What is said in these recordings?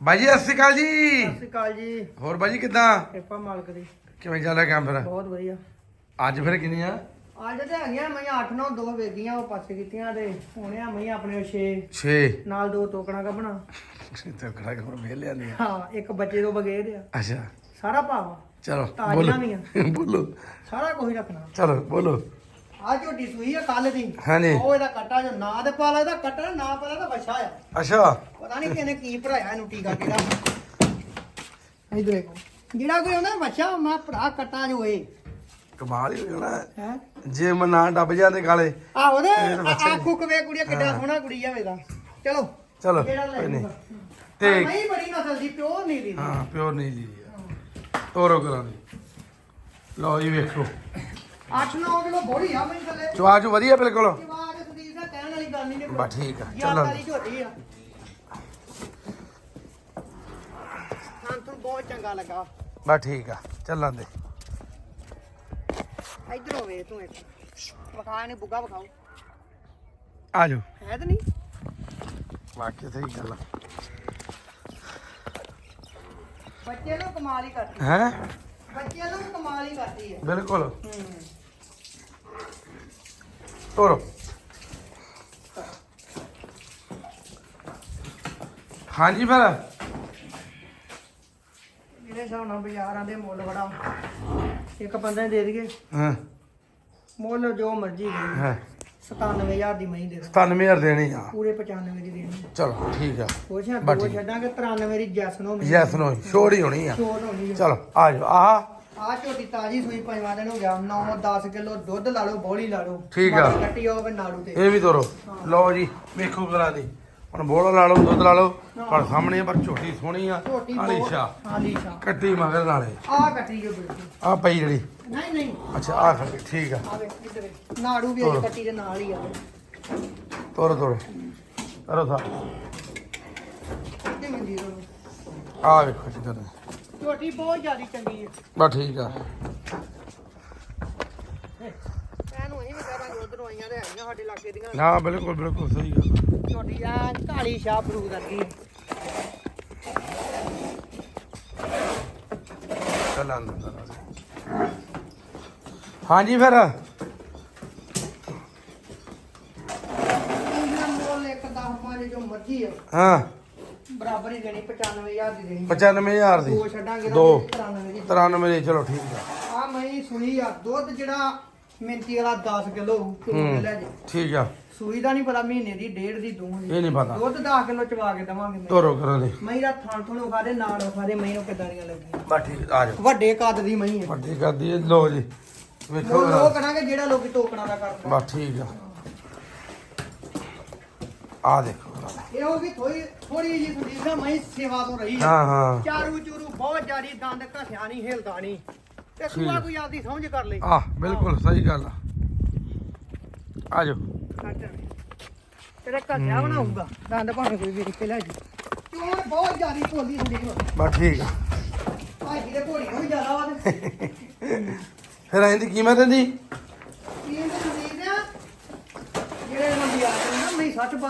ਬਾਈ ਜੀ ਸਤਿ ਸ਼੍ਰੀ ਅਕਾਲ ਜੀ। ਸਤਿ ਸ਼੍ਰੀ ਅਕਾਲ ਜੀ। ਹੋਰ ਬਾਈ ਜੀ ਕਿੱਦਾਂ? ਕਿਰਪਾ ਮਾਲਕ ਦੀ। ਕਿਵੇਂ ਚੱਲ ਰਿਹਾ ਕੰਮ ਫਿਰ? ਬਹੁਤ ਵਧੀਆ। ਅੱਜ ਫਿਰ ਕਿੰਨੀਆਂ? ਅੱਜ ਤੇ ਹੈਗੀਆਂ ਮੈਂ 8 9 ਦੋ ਵੇਗੀਆਂ ਉਹ ਪਾਸੇ ਕੀਤੀਆਂ ਤੇ ਹੁਣੇ ਆ ਮੈਂ ਆਪਣੇ 6 6 ਨਾਲ ਦੋ ਟੋਕਣਾ ਕੱਢਣਾ। ਤੇ ਖੜਾ ਕੇ ਹੁਣ ਵੇਲ ਲਿਆਂਦੀਆਂ ਹਾਂ ਇੱਕ ਬੱਚੇ ਤੋਂ ਬਗੈਰ ਆ। ਅੱਛਾ। ਸਾਰਾ ਭਾਵਾ ਚਲੋ ਬੋਲੋ। ਬੋਲੋ। ਸਾਰਾ ਕੁਝ ਰੱਖਣਾ। ਚਲੋ ਬੋਲੋ। ਆ ਝੋਟੀ ਸੂਈ ਆ ਕੱਲ ਦੀ। ਹਾਂਜੀ। ਉਹ ਇਹਦਾ ਕੱਟਾ ਜੋ ਨਾਂ ਤੇ ਪਾ ਲਾ ਇਹਦਾ ਕੱਟਾ ਨਾ ਪਾ ਲਾ ਤਾਂ ਬੱਛਾ ਆ। ਅੱਛਾ। ਪਤਾ ਨਹੀਂ ਕਿਹਨੇ ਕੀ ਭਰਾਇਆ ਇਹਨੂੰ ਟੀਕਾ ਕਿਹੜਾ। ਇਧਰ ਦੇਖੋ। ਜਿਹੜਾ ਕੋਈ ਹੁੰਦਾ ਬੱਚਾ ਮੈਂ ਭਰਾ ਕੱਟਾ ਜੋ ਏ ਕਮਾਲ ਹੀ ਹੋ ਜਾਣਾ ਹੈ? ਜੇ ਮੈਂ ਨਾ ਡੱਬ ਜਾਂਦੇ ਕਾਲੇ ਆਹੋ ਦੇ ਇਹ ਤਾਂ ਬੱਚਾ ਹੀ। ਆਖੂ ਕਵੇ ਕੁੜੀਆ ਕਿੱਡਾ ਸੋਹਣਾ ਕੁੜੀ ਆ ਵੇਦਾ ਚਲੋ। ਚਲੋ ਕਿਹੜਾ ਲੈ ਕੋਈ ਨਹੀਂ ਲੂਗਾ ਤੇ ਨਹੀਂ ਬੜੀ ਨਸਲ ਦੀ ਪਿਓਰ ਨਹੀਂ ਦੀ। ਹਾਂ ਪਿਓਰ ਨਹੀਂ ਜੀ ਤੋਰੋ ਕਰਾਂ ਦੀ। ਲਓ ਜੀ ਵੇਖੋ। 8-9 ਕਿਲੋ ਬੋੜੀ ਆ ਮੈਨੂੰ ਥੱਲੇ। ਚਵਾ ਚੋ ਵਧੀਆ ਬਿਲਕੁਲ। ਜਵਾਕ ਸੰਦੀਪ ਦਾ ਕਹਿਣ ਵਾਲੀ ਗੱਲ ਨਹੀਂ ਬਸ ਠੀਕ ਆ ਝੋਟੀ ਆ। ਹਾਂ ਤੁਹਾਨੂੰ ਬਹੁਤ ਚੰਗਾ ਲੱਗਾ। ਬਸ ਠੀਕ ਆ ਚੱਲਣ ਦੇ। ਇੱਧਰ ਹੋਵੇ ਤੂੰ ਇੱਕ। ਵਿਖਾ ਨੇ ਬੁੱਗਾ ਵਿਖਾਓ। ਆ ਜਾਓ। ਹੈ ਤਾਂ ਨਹੀਂ? ਵਾਕਿਆ ਸਹੀ ਗੱਲ ਬੱਚੇ ਨੂੰ ਕਮਾਲ ਹੀ ਕਰਦੀ ਹੈ? ਬੱਚੇ ਨੂੰ ਕਮਾਲ ਹੀ ਕਰਦੀ ਹੈ। ਬਿਲਕੁਲ। ਹੂੰ। ਤੋਰੋ ਹਾਂਜੀ ਫਿਰ। ਜਿਹੜੇ ਹਿਸਾਬ ਨਾਲ ਬਾਜ਼ਾਰਾਂ ਦੇ ਮੁੱਲ ਬੜਾ। ਇੱਕ ਬੰਦੇ ਦੇ ਦੇਈਏ। ਹਾਂ। ਮੁੱਲ ਜੋ ਮਰਜ਼ੀ ਦੇ ਹੈ। 97000 ਦੀ ਮਹੀਂ ਦੇ ਦੇ 97000 ਦੇਣੀ ਆ। ਪੂਰੇ 95 ਦੀ ਦੇਣੀ ਚਲੋ ਠੀਕ ਆ। ਉਹ ਛੱਡ। ਛੱਡਾਂਗੇ। 93 ਦੀ ਜੈਸਨੋ ਮਹੀਂ ਯੈਸ ਨੋ ਛੋੜ ਹੀ ਹੋਣੀ ਆ। ਛੋਟ ਹੋਣੀ ਚਲੋ ਆ ਜਾਓ। ਆਹ। ਆ ਝੋਟੀ ਤਾਜੀ ਸੂਈ ਪੰਜਵਾਂ ਦਿਨ ਹੋ ਗਿਆ 9-10 ਕਿਲੋ ਦੁੱਧ ਲਾ ਲਓ ਬੋਲੀ ਲਾ ਲਓ। ਠੀਕ ਆ। ਬਾਕੀ ਕੱਟੀ ਹੋਵੇ ਨਾੜੂ ਤੇ। ਇਹ ਵੀ ਤੋਰੋ। ਲਓ ਜੀ ਵੇਖੋ ਕਰਾ ਦੀ ਹੁਣ ਬੋਲਾ ਲਾ ਲਓ ਦੁੱਧ ਲਾ ਲਓ। ਪਰ ਸਾਹਮਣੇ ਪਰ ਝੋਟੀ ਸੋਹਣੀ ਆ। ਝੋਟੀ ਆਲੀਸ਼ਾ ਆਲੀਸ਼ਾ ਕੱਟੀ ਮਗਰ ਨਾਲੇ। ਆ ਕੱਟੀ ਜੋ ਬਿਲਕੁਲ। ਆ ਪਈ ਜਿਹੜੀ। ਨਹੀਂ ਨਹੀਂ। ਅੱਛਾ ਆ ਖੜੀ ਠੀਕ ਆ। ਆ ਵੇ ਇੱਧਰ ਵੇਖ। ਨਾੜੂ ਵੀ ਅਜੇ ਕੱਟੀ ਦੇ ਨਾਲ ਹੀ ਆ। ਤੋਰੋ ਤੋਰੋ। ਕਰੋ ਸਾ। ਤੇ ਮੰਦੀ ਰੋ ਆ ਵੇਖੋ ਜੀ ਕਰੇ। ਝੋਟੀ ਬਹੁਤ ਜ਼ਿਆਦਾ ਚੰਗੀ ਹੈ। ਬਸ ਠੀਕ ਆ। ਇਹਨੂੰ ਅਸੀਂ ਵੀ ਕਰਾਂਗੇ ਉਧਰੋਂ ਆਈਆਂ ਤੇ ਆਈਆਂ ਸਾਡੇ ਇਲਾਕੇ ਦੀਆਂ। ਨਾ ਬਿਲਕੁਲ ਬਿਲਕੁਲ ਸਹੀ ਗੱਲ ਆ। ਝੋਟੀ ਆ ਕਾਲੀ ਸ਼ਾਹ ਫਰੂਦ ਵਰਗੀ ਚੱਲ ਅੰਦਰ ਚੱਲ। ਹਾਂਜੀ ਫਿਰ। ਇਹਨਾਂ ਮੁੱਲ ਇੱਕ 10 ਪੰਜ ਜੋ ਮਰਜ਼ੀ ਆ। ਹਾਂ। ਬਰਾਬਰ ਹੀ ਦੇਣੀ 95000 ਦੀ ਦੇਣੀ। 95000 ਦੀ। ਦੋ ਛੱਡਾਂਗੇ ਦੋ। 93 ਦੀ। 93 ਦੀ ਚਲੋ ਠੀਕ ਆ। ਆ ਮੈਂ ਸੂਈ ਆ ਦੁੱਧ ਜਿਹੜਾ ਮਿੰਤੀ ਵਾਲਾ 10 ਕਿਲੋ ਕਿਲੋ ਲੈ ਜੀ ਠੀਕ ਆ। ਸੂਈ ਦਾ ਨਹੀਂ ਪਤਾ ਮਹੀਨੇ ਦੀ ਡੇਢ ਦੀ ਦੋ ਦੀ। ਇਹ ਨਹੀਂ ਪਤਾ। ਦੁੱਧ 10 ਕਿਲੋ ਚਵਾ ਕੇ ਦਵਾਂਗੇ ਤੋਰੋ ਕਰੋ ਦੀ। ਮਹੀਂ ਦਾ ਥਣ ਥਣ ਉਖਾ ਦੇ ਨਾਲ ਉਖਾ ਦੇ ਮਹੀਂ ਨੂੰ ਕਿੱਦਾਂ ਦੀਆਂ ਲੱਗੀਆਂ। ਬਸ ਠੀਕ ਆ ਜਾਓ। ਵੱਡੇ ਕੱਦ ਦੀ ਮਹੀਂ ਹੈ ਵੱਡੀ ਕਰਦੀ ਹੈ ਲੋ ਜੀ। ਵੇਖੋ। ਉਹ ਕਰਾਂਗੇ ਜਿਹੜਾ ਲੋਕੀ ਟੋਕਣਾ ਦਾ ਕਰਦਾ। ਬਸ ਠੀਕ ਆ। ਆ ਦੇਖੋ। ਇਹ ਉਹ ਵੀ ਥੋੜੀ ਥੋੜੀ ਜੀ ਸੰਦੀਪ ਦਾ ਮਹੀਂ ਸੇਵਾ ਤੋਂ ਰਹੀ ਹੈ ਹਾਂ ਹਾਂ। ਚਾਰੂ ਚੂਰੂ ਬਹੁਤ ਜਾਰੀ ਦੰਦ ਘਸਿਆ ਨਹੀਂ ਹਿਲਦਾ ਨਹੀਂ ਤੇ ਸੂਆ ਕੋਈ ਆਪਦੀ ਸਮਝ ਕਰ ਲਈ ਆ ਬਿਲਕੁਲ ਸਹੀ ਗੱਲ ਆ। ਆ ਜਾਓ ਤੇਰੇ ਘਸਿਆ ਬਣਾਊਗਾ? ਦੰਦ ਭਾਵੇਂ ਕੋਈ ਵੀ ਰਿੱਕੇ ਲੈ ਜੀ। ਕਿਉਂ ਬਹੁਤ ਜਾਰੀ ਭੋਲੀ ਸੰਦੀਪ ਬਸ ਠੀਕ ਆ। ਭਾਜੀ ਦੇ ਨੂੰ ਵੀ ਜ਼ਿਆਦਾ ਵਾ ਤੇ। ਫਿਰ ਇਹਦੀ ਕੀਮਤ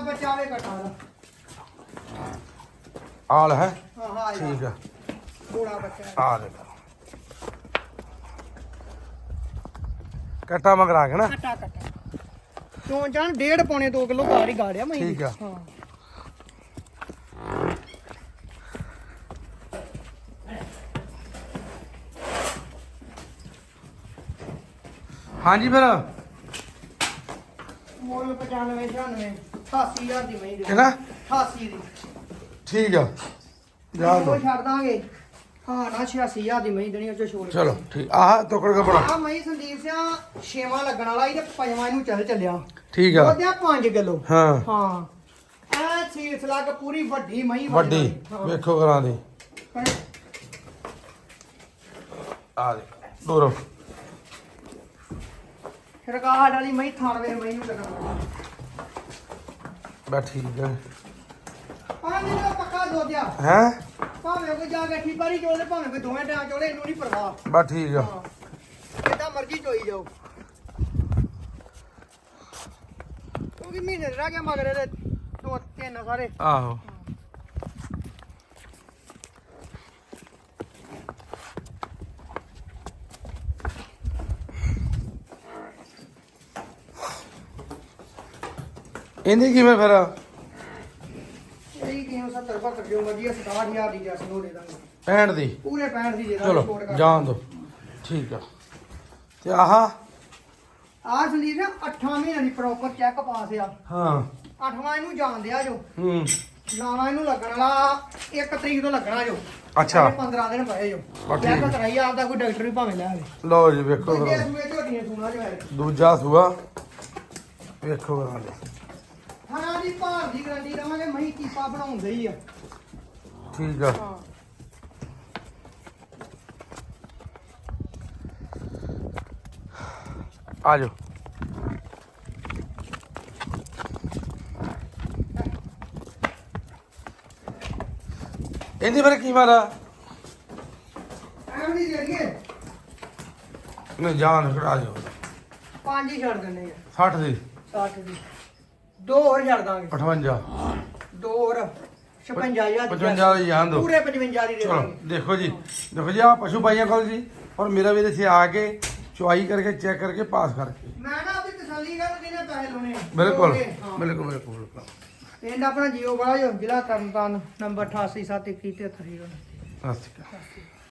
ਤਾਜ਼ਾ ਬੱਚਾ ਵੇ। ਕਟਾ ਦਾ ਆਲ ਹੈ? ਹਾਂ ਹਾਂ ਠੀਕ ਆ। ਥੋੜਾ ਬੱਚਾ ਆ ਦੇਖੋ। ਕੱਟਾ ਮਗਰਾ ਕੇ ਨਾ? ਕਟਾ ਕਟਾ। ਚੋਂ ਜਾਨ ਡੇਢ ਪੌਣੇ 2 ਕਿਲੋ ਗਾੜੀ ਗਾੜਿਆ ਮੈਂ। ਠੀਕ ਆ। ਹਾਂ। ਹਾਂਜੀ ਫਿਰ। ਮੁੱਲ 95 96 88000 ਦੀ ਮਹੀਂ ਦੇ ਕਿਹੜਾ 88 ਦੀ। ਠੀਕ ਆ। ਜਾ ਉਹ ਦੋ। ਛੱਡ ਦਾਂਗੇ। ਹਾਂ ਨਾ 86000 ਦੀ ਮਹੀਂ ਦੇਣੀ ਉਹ ਚ ਛੋੜ ਚਲੋ ਠੀਕ। ਆਹ ਟੋਕਰ ਕਪੜਾ। ਆ ਮਹੀਂ ਸੰਦੀਪ ਸਿਆ ਛੇਵਾਂ ਲੱਗਣ ਵਾਲਾ ਇਹ ਪੰਜਵਾਂ ਇਹਨੂੰ ਚੱਲ ਚੱਲਿਆ। ਠੀਕ ਆ। ਉਹਦੇ 5 ਕਿਲੋ। ਹਾਂ। ਹਾਂ। ਐ ਸੀਸ ਲੱਗ ਪੂਰੀ ਵੱਡੀ ਮਹੀਂ ਵੱਡੀ। ਵੇਖੋ ਕਰਾਂ ਦੀ। ਆ ਦੇ। ਦੂਰੋਂ। ਸਰਕਾਰ ਵਾਲੀ ਮਹੀਂ ਥਾਣ ਵੇ ਮਹੀਂ ਨੂੰ ਲੱਗਣਾ ਬਸ ਠੀਕ ਹੈ ਆ ਜਿਹੜਾ ਪੱਕਾ ਦੋਦਿਆ ਹੈ? ਭਾਵੇਂ ਕੋਈ ਜਾ ਕੇ ਠੀਪਾਰੀ ਚੋਲੇ ਭਾਵੇਂ ਕੋਈ ਦੋਵੇਂ ਟਾਂ ਚੋਲੇ ਇਹਨੂੰ ਨਹੀਂ ਪਰਵਾਹ। ਬਸ ਠੀਕ ਆ। ਹਾਂ। ਜਿੱਦਾਂ ਮਰਜ਼ੀ ਚੋਈ ਜਾਓ। ਕਿਉਂਕਿ ਮਹੀਨੇ ਦੇ ਰਹਿ ਗਿਆ ਮਗਰ ਇਹਦੇ ਦੋ ਤਿੰਨ ਸਾਰੇ। ਆਹੋ। ਇਹਦੀ ਕਿਵੇਂ ਫਿਰ? ਇਹਦੀ ਕੀਮਤ 70 72 ਜੋ ਵਧੀਆ 67000 ਦੀ ਜੈਸ ਨੂੰ ਦੇ ਦਾਂਗੇ। 65 ਦੀ? ਪੂਰੇ 65 ਦੀ ਦੇ ਦਾਂਗੇ ਚਲੋ ਜਾਣ ਦੋ। ਠੀਕ ਆ। ਤੇ ਆਹ? ਆ ਸੰਦੀਪ ਨਾ 8 ਮਹੀਨਿਆਂ ਦੀ ਪ੍ਰੋਪਰ ਚੈੱਕ ਪਾਸ ਆ। ਹਾਂ। 8ਵਾਂ ਇਹਨੂੰ ਜਾਣ ਦਿਆ ਜੋ। ਹੂੰ। ਨਾਵਾਂ ਇਹਨੂੰ ਲੱਗਣ ਵਾਲਾ 1 ਤਰੀਕ ਤੋਂ ਲੱਗਣਾ ਜੋ। ਅੱਛਾ। 15 ਦਿਨ ਪਏ ਜੋ। ਚੈੱਕ ਠੀਕ। ਕਰਾਈ ਆਪਦਾ ਕੋਈ ਡਾਕਟਰ ਵੀ ਭਾਵੇਂ ਲੈ ਆਵੇ। ਲਓ ਜੀ ਵੇਖੋ ਦੂਜਾ ਸੂਆ। ਵੇਖੋ ਕਰਾਂ ਹਾਂ ਦੀ ਭਾਰ ਦੀ ਗਰੰਟੀ ਦਵਾਂਗੇ ਮਹੀਂ ਕੀਪਾ ਬਣਾਉਂਦੇ ਹੀ ਆ। ਠੀਕ ਆ। ਹਾਂ। ਆ ਜਾਓ। ਇਹਦੀ ਫਿਰ ਕੀ ਮਾਰਾ? ਐਵੇਂ ਨਹੀਂ ਦੇ ਦਈਏ ਨਹੀਂ ਜਾਨ ਖੜਾ ਜਾਓ। ਪੰਜ ਹੀ ਛੱਡ ਦਿੰਦੇ ਆ। 60 ਦੀ। 60 ਦੀ। ਦੋ ਹੋਰ ਛੱਡ ਦਾਂਗੇ। 58 ਦੋ ਹੋਰ 55000 ਦੀ 55 ਦੀ ਦੋ। ਪੂਰੇ 55 ਦੀ ਦੇ ਚਲੋ ਦਾਂਗੇ। ਦੇਖੋ ਜੀ। ਦੇਖੋ ਜੀ ਆ ਪਸ਼ੂ ਭਾਈਆਂ ਕੋਲ ਜੀ। ਔਰ ਮੇਰਾ ਵੀ ਇੱਥੇ ਆ ਕੇ ਚੁਆਈ ਕਰਕੇ ਚੈੱਕ ਕਰਕੇ ਪਾਸ ਕਰਕੇ। ਮੈਂ ਨਾ ਆਪਣੀ ਤਸੱਲੀ ਕਰ ਜਿਹਨੇ ਪੈਸੇ ਲਾਉਣੇ ਆ। ਬਿਲਕੁਲ। ਦੋਗੇ, ਹਾਂ। ਬਿਲਕੁਲ ਬਿਲਕੁਲ ਬਿਲਕੁਲ। ਪਿੰਡ ਆਪਣਾ ਜੀਓ ਬੜਾ ਜੋ ਜ਼ਿਲ੍ਹਾ ਤਰਨਤਾਰਨ ਨੰਬਰ 887123 ਸਤਿ ਸ਼੍ਰੀ ਅਕਾਲ।